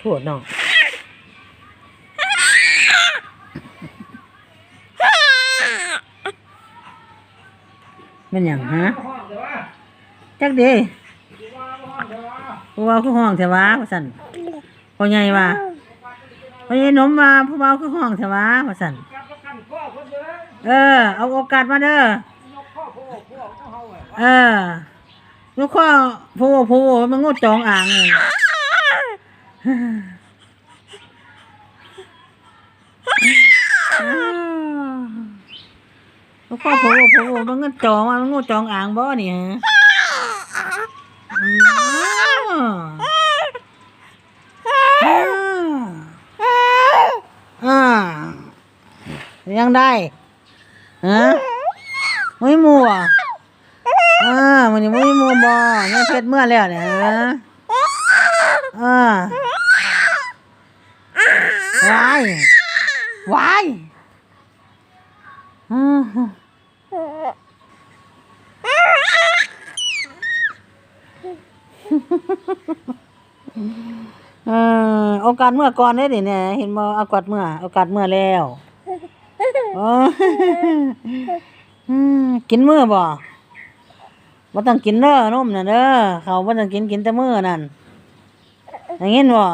โทษน้องมันหยังฮะจักดีผู้เบาคือห้องเถอะวะว่าสันพ่อใหญ่ว่าพ่อใหญ่นมว่าผู้เบาคือห้องเถอะวะว่าสันเออ เอาโอกาสมาเด้อเออยกข้อผู้ผู้มันงดจองอ่างเลย อ้าวยกข้อผู้ผู้มันงดจองว่ามันงดจองอ่างบ่เนี่ยอืมอ่ายังได้ฮะไม่มัวอ่ามันยังไม่มัวบ่ยังเพชรเมื่อแล้วเนี่ยฮะอ่า วายวายอืมเออโอกาสเมื่อก่อนได้ดิเนี่ยเห็นบ่โอกาสเมื่อโอกาสเมื่อแล้วอืมกินมื้อบ่บ่ต้องกินเด้อนมน่ะเด้อเขาบ่ต้องกินกินแต่มื้อนั่นอย่างงี้บ่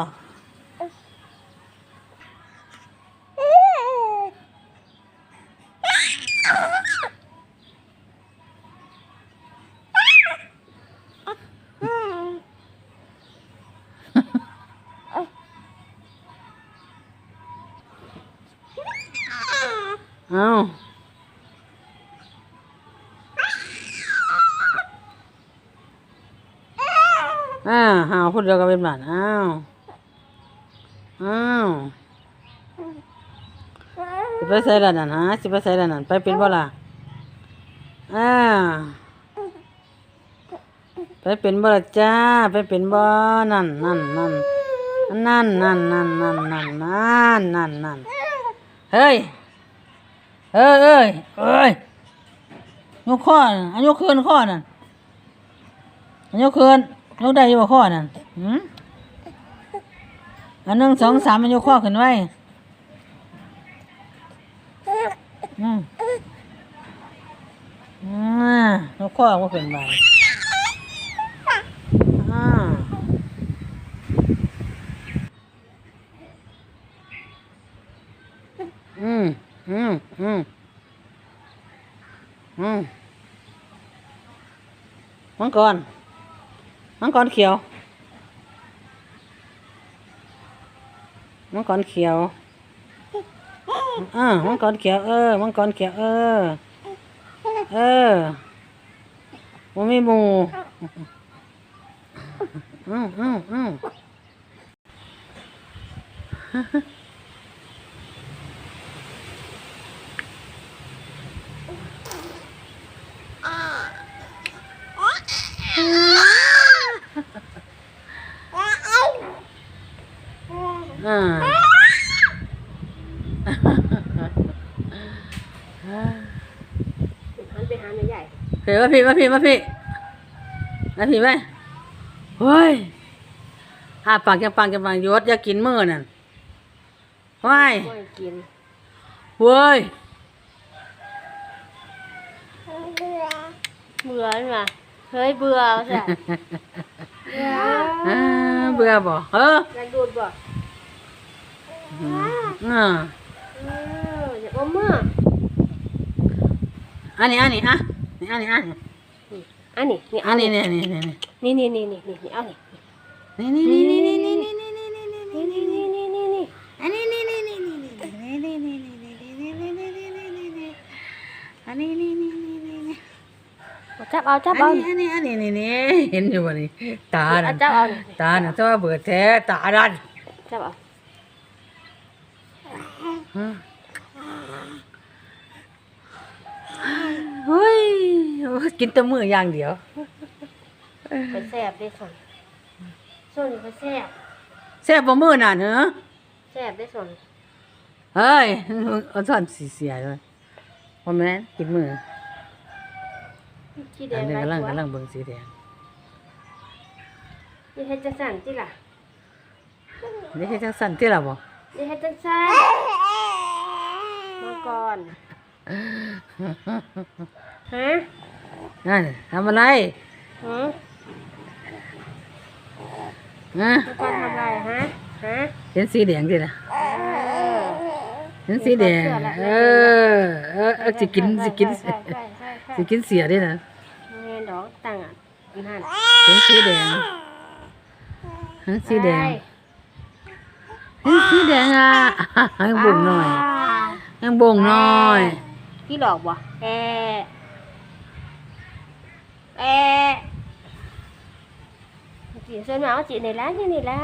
อ้าวอ้าวหาวพูดเดียวกันเป็นบาทอ้าว อ้าวสิไปใส่แล้วนั่นฮะสิไปใส่แล้วนั่นไปเป็นบ่ล่ะอ้าวไปเป็นบ่ล่ะจ้า ไปเป็นบ่นั่นนั่นนั่นนั่นนั่นนั่นนั่นนั่นนั่นนั่นนั่นเฮ้ย เอ้ยเอ้ยเอ้ยยกข้อน่ะอันยกคืนข้อนั่นอันยกคืนยกได้อยู่บ่ข้อนั่นหืมอันหนึ่งสองสามอันยกข้อขึ้นไว้อืมอ่ายกข้อว่าเป็นไปอ่าอืมอืมอืมอืม มังกร มังกรเขียว มังกรเขียวอ่ามังกรเขียวเออ มังกรเขียวเออ เออมันมีหมูอืมอืมอืม อ่า หันไปหาแม่ใหญ่เฮ้ยมาพี่มาพี่มาพี่มาพี่ไหมเฮ้ยหาปากจะปากจะปากยศอย่ากินมือนั่นว้ายไม่กินเว้ยเบื่อใช่ไหมเฮ้ยเบื่อใช่อ่าเบื่อบ่เอออยากดูดบ่อ่าเอออยากอมเมื่อ อันนี้อันนี้อะนี่อันนี้อันนี้อันนี้นี่อัเอานนี้นี่นี่นี่นี่นี่นี่นี่นี่นี่เอานี่นี่นี่นี่นี่นี่นี่นี่นี่นี่นี่นี่นี่นี่นี่นี่นี่อันนี้นี่นี่นี่นี่นี่นี่นี่นี่นี่นี่นี่นี่นี่นี่อันนี้นี่นี่นี่นี่นี่เอาจับเอาจับอัเอานนี้อันนี้อันนี้นี่นี่เห็นอยู่บ่นี่ตาเอาน่ะจับเอาตาน่ะตัวเบิดแท้ตาดันจับเอา เฮ้ยกินแต่มื้ออย่างเดียว ไปแซ่บได้ส่วนส่วนนี้ไปแซ่บแซ่บบ่มื้อน่ะเนอะแซ่บได้ส่วนเฮ้ยเอาซ่อนสิเสียเลยบ่แม่นกินมื้อขี้แดอันงนี้ไรกำลังตัวกำลังเบิ่งสีแดงนี่เฮ็ดจังสั่นจิล่ะเดี๋ยวให้จังสั่นที่ละบ่นี่ให้จังซั่นมาก่อน ฮะนั่นทำอะไรหือฮะมาก่อนทำไรฮะฮะเห็นสีแดงดิล่ะเออเห็นสีแดงเออเออเออสิกินสิกินใช่ใช่ใช่ใช่สิกินเสียดินะแม่ดอกตั้งอะนั่นเห็นสีแดงเห็นสีแดงเห็นสีแดงอะให้บ่งหน่อยให้บ่ งหน่อยพี่หลอกบ่แอะแอะจีส่วนมากว่าจีในร้านนี่นี่ละ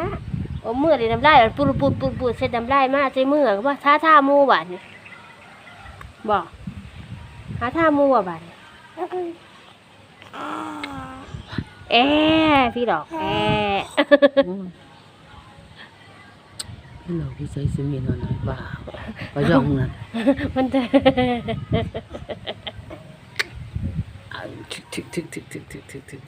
โอ้มือเลยน้ำลายปูดปูดปูดปูดเสร็จน้ำลายมาใส่มือก็ว่าท่าท่ามูบาดนี่บอกหาท่ามูบ่บาดนี่แอะพี่หลอกแอะ พี่เราพี่ใส่สิมีนอนบ้าก็ย่องนั่นมันจะอะทึกทึกทึกทึกทึกทึกทึกทึก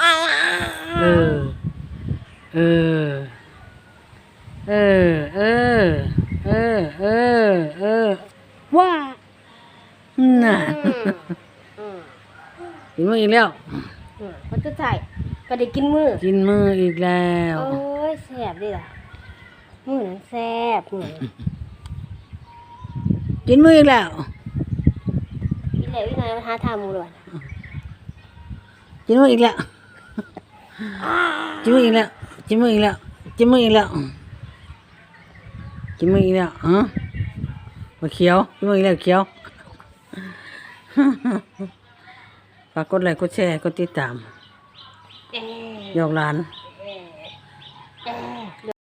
เออ เออ เออ เออ เออ ว้า น่ะอืมกินมืออีกแล้วอืมมันจะใส่ก็ได้กินมือ กินมืออีกแล้ว โอ้ยแสบดิล่ะมือนั้นแสบมือนั้นกินมืออีกแล้วอีเหลวอีหน่อยมาหาทามูเลยกินมืออีกแล้วกินมืออีกแล้วกินมืออีกแล้วกินมืออีกแล้วกินมืออีกแล้วฮะ มาเขียวกินมืออีกแล้วเขียวฝากกดไลค์กดแชร์กดติดตามเอ๊ะหยอกหลานเ